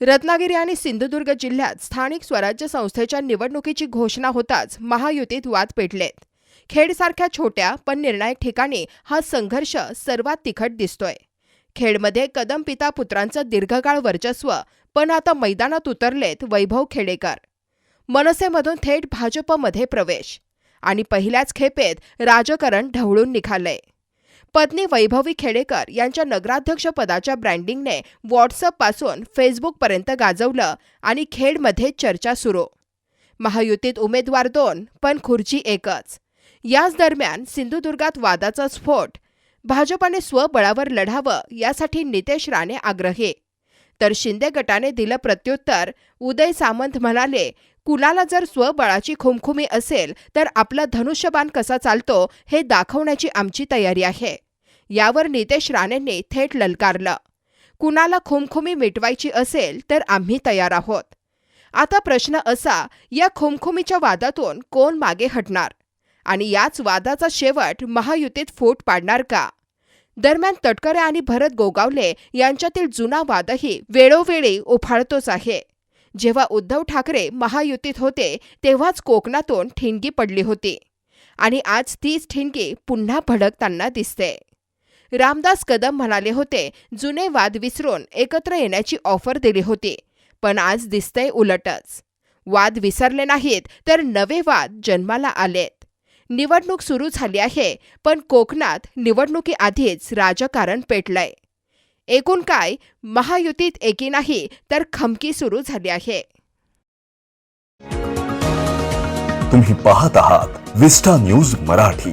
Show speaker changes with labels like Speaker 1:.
Speaker 1: रत्नागिरी आणि सिंधुदुर्ग जिल्ह्यात स्थानिक स्वराज्य संस्थेच्या निवडणुकीची घोषणा होताच महायुतीत वाद पेटलेत. खेडसारख्या छोट्या पण निर्णायक ठिकाणी हा संघर्ष सर्वात तिखट दिसतोय. खेडमध्ये कदम पिता पुत्रांचं दीर्घकाळ वर्चस्व पण आता मैदानात उतरलेत वैभव खेडेकर. मनसेमधून थेट भाजपमध्ये प्रवेश आणि पहिल्याच खेपेत राजकारण ढवळून निघालंय. पत्नी वैभवी खेडेकर यांच्या नगराध्यक्षपदाच्या ब्रँडिंगने व्हॉट्सअपपासून फेसबुकपर्यंत गाजवलं आणि खेडमध्ये चर्चा सुरू. महायुतीत उमेदवार दोन पण खुर्ची एकच. याच दरम्यान सिंधुदुर्गात वादाचा स्फोट. भाजपाने स्वबळावर लढावं यासाठी नितेश राणे आग्रही. तर शिंदे गटाने दिलं प्रत्युत्तर उदय सामंत म्हणाले कुणाला जर स्वबळाची खुमखुमी असेल तर आपला धनुष्यबाण कसा चालतो हे दाखवण्याची आमची तयारी आहे. यावर नितेश राणेंनी थेट ललकारलं. कुणाला खुमखुमी मिटवायची असेल तर आम्ही तयार आहोत. आता प्रश्न असा या खुमखुमीच्या वादातून कोण मागे हटणार? आणि याच वादाचा शेवट महायुतीत फूट पाडणार का? दरम्यान तटकरे आणि भरत गोगावले यांच्यातील जुना वादही वेळोवेळी उफाळतोच आहे. जेव्हा उद्धव ठाकरे महायुतीत होते तेव्हाच कोकणातून ठिणगी पडली होती. आणि आज तीच ठिणगी पुन्हा भडकताना दिसते. रामदास कदम म्हणाले होते जुने वाद विसरून एकत्र येण्याची ऑफर दिली होती पण आज दिसतंय उलटच. वाद विसरले नाहीत तर नवे वाद जन्माला आलेत. निवडणूक सुरू झाली आहे पण कोकणात निवडणुकीआधीच राजकारण पेटलंय. एकूण काय? महायुतीत एकी नाही तर खमकी सुरू झाली आहे.
Speaker 2: तुम्ही पाहत आहात विस्टा न्यूज मराठी.